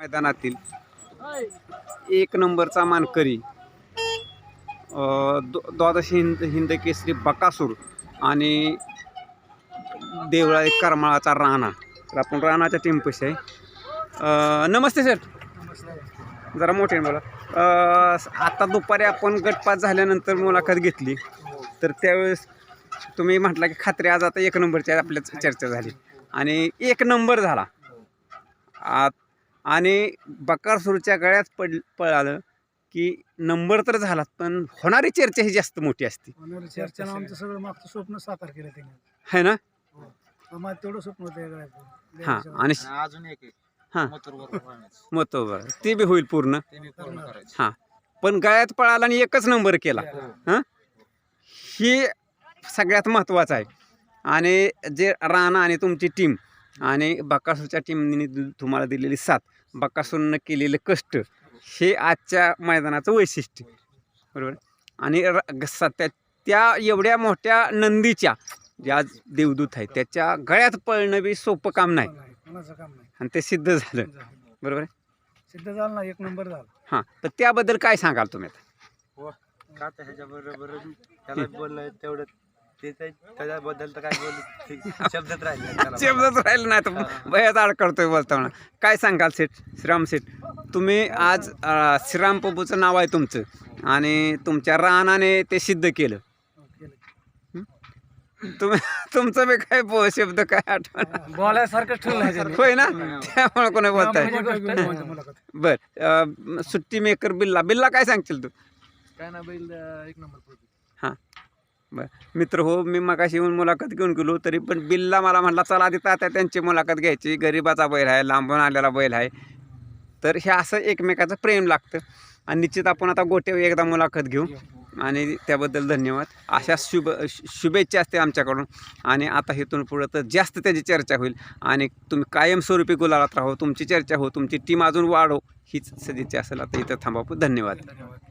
मैदानातील एक नंबरचा मानकरी द्वादश हिंद हिंद केसरी बकासूर आणि देवळा करमाळाचा राणा. तर आपण राणाच्या टीम पैसे आहे. नमस्ते सर जरा मोठे बोला अ, आता दुपारी आपण गटपात झाल्यानंतर मुलाखत घेतली. तर त्यावेळेस तुम्ही म्हटला की खात्री आज आता एक नंबरची आपल्या चर्चा झाली. आणि एक नंबर झाला. आ- आणि बकासूरच्या गळ्यात पड पळालं की नंबर तर झाला पण होणारी चर्चा ही जास्त मोठी असते. चर्चेनं आमचं सगळं मागचं स्वप्न साकार केलं त्याने. है ना? आम्हाला तेवढं स्वप्न होतं या गळ्यात. हां आणि अजून एक आहे. हां. मथुरवर राहण्याचं. मत ते बी होईल पूर्ण. ते करायचं. हां. पण गळ्यात पळाला आणि एकच नंबर केला. हो. ही सगळ्यात महत्त्वाचं आहे. आणि जे राणा आणि तुमची टीम आणि बकासूरच्या टीमने तुम्हाला दिलेली साथ बकासूरनं केलेले कष्ट हे आजच्या मैदानाचं वैशिष्ट्य. बरोबर? आणि र- स- त्या त्या एवढ्या मोठ्या नंदीच्या जे आज देवदूत आहे त्याच्या गळ्यात पळणं बी सोपं काम नाही. नाही, कोणाचं काम नाही. आणि ते सिद्ध झालं. बरोबर? आहे सिद्ध झालं ना एक नंबर झाला. हां तर त्याबद्दल काय सांगाल तुम्ही आता? ह्याच्याबरोबर त्याला बोलणं तेवढं ते ते- त्याच्याबद्दल तर काय बोल शब्दात राहिले त्याला. शब्दच राहिलं नाही. तर भयात अडकडतोय बोलताना काय सांगाल सेठ? श्रीराम सेठ तुम्ही आज अं, श्रीराम प्रभूचं नाव आहे तुमचं आणि तुमच्या रानाने ते सिद्ध केलं. हो. तुम्ही तुमचं बी काय बो शब्द काय आठवण? बोलायसारखंच ठेवलं नाही त्याने. होय ना? त्यामुळे कोणी बोलताय. बर अं, सुट्टी मेकर बिल्ला. बिल्ला काय सांगशील तू? काय ना बैल एक नंबर पडतो बरं मित्र हो मी मगाशी येऊन मुलाखत घेऊन गेलो तरी पण बिल्ला मला म्हटला चला आधी तात्या त्यांची मुलाखत घ्यायची गरिबाचा बैल आहे लांबून आलेला बैल आहे. तर हे असं एकमेकाचं प्रेम लागतं. आणि निश्चित आपण आता गोटे एकदा मुलाखत घेऊ. आणि त्याबद्दल धन्यवाद. अशा शुभ शुभेच्छा असते आमच्याकडून. आणि आता इथून पुढं तर जास्त त्याची चर्चा होईल. आणि तुम्ही कायमस्वरूपी गुलालात राहो. तुमची चर्चा हो तुमची टीम अजून वाढो. हीच सदिच्छा असेल. आता इथं थांबावं धन्यवाद. धन्यवाद.